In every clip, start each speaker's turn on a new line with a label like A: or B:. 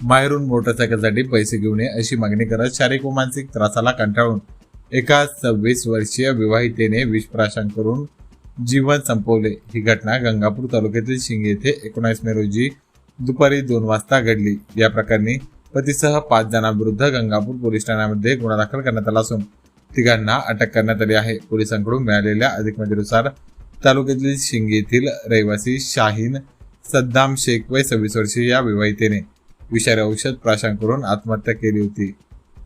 A: बाहेरून मोटरसायकलसाठी पैसे घेऊ नये अशी मागणी करत शारीरिक व मानसिक त्रासाला कंटाळून एका सव्वीस वर्षीय विवाहितेने विषप्राशन करून जीवन संपवले. ही घटना गंगापूर तालुक्यातील शिंगे येथे एकोणीस मे रोजी दुपारी दोन वाजता घडली. या प्रकरणी पतीसह पाच जणांविरुद्ध गंगापूर पोलीस ठाण्यामध्ये गुन्हा दाखल करण्यात आला असून तिघांना अटक करण्यात आली आहे. पोलिसांकडून मिळालेल्या अधिक माहितीनुसार तालुक्यातील शिंगे येथील रहिवासी शाहीन सद्दाम शेख वय सव्वीस वर्षीय या विवाहितेने विषारी औषध प्राशन करून आत्महत्या केली होती.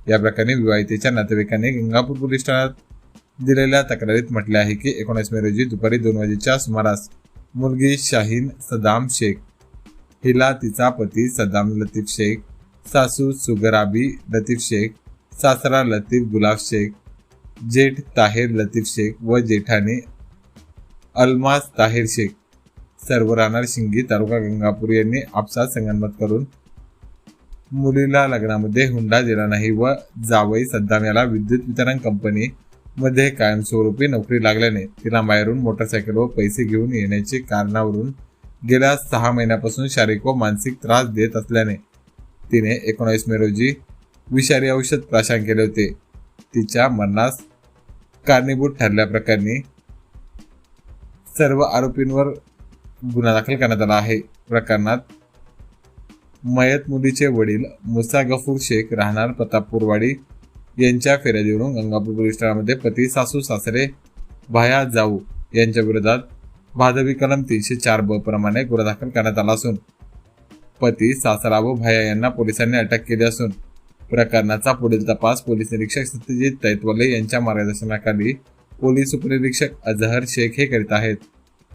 A: या प्रकरणी विवाहितेच्या नातेवाईकांनी गंगापूर पोलीस ठाण्यात दिलेल्या तक्रारीत म्हटले आहे की एकोणीस मे रोजी दुपारी दोन वाजेच्या सुमारास मुलगी शाहीन सदाम शेख हिला तिचा पती सदाम लतीफ शेख सासू सुगराबी लतीफ शेख सासरा लतीफ गुलाब शेख जेठ ताहेर लतीफ शेख व जेठाने अल्मास ताहेर शेख सर्व राहणार शिंगी तालुका गंगापूर यांनी आपसात संगनमत करून मुलीला लग्नामध्ये हुंडा दिला नाही व जावई सद्दाम याला विद्युत वितरण कंपनी मध्ये कायमस्वरूपी नोकरी लागल्याने तिला बाहेरून मोटरसायकल व पैसे घेऊन येण्याचे कारणावरून गेल्या सहा महिन्यापासून शारीरिक व मानसिक त्रास देत असल्याने तिने एकोणीस मे रोजी विषारी औषध प्राशन केले होते. तिच्या मरणास कारणीभूत ठरल्याप्रकरणी सर्व आरोपींवर गुन्हा दाखल करण्यात आला आहे. प्रकरणात मयत मुलीचे वडील मुसा गफूर शेख राहणार प्रतापपूरवाडी यांच्या फिर्यादीवरून गंगापूर पोलीस ठाण्यामध्ये पती सासू सासरे भाया जाऊ यांच्या विरोधात भादवी कलम तीनशे चार ब प्रमाणे गुन्हा दाखल करण्यात आला असून पती सासरा व भाया यांना पोलिसांनी अटक केली असून प्रकरणाचा पुढील तपास पोलीस निरीक्षक सत्यजित तैतवले यांच्या मार्गदर्शनाखाली पोलीस उपनिरीक्षक अजहर शेख हे करीत आहेत.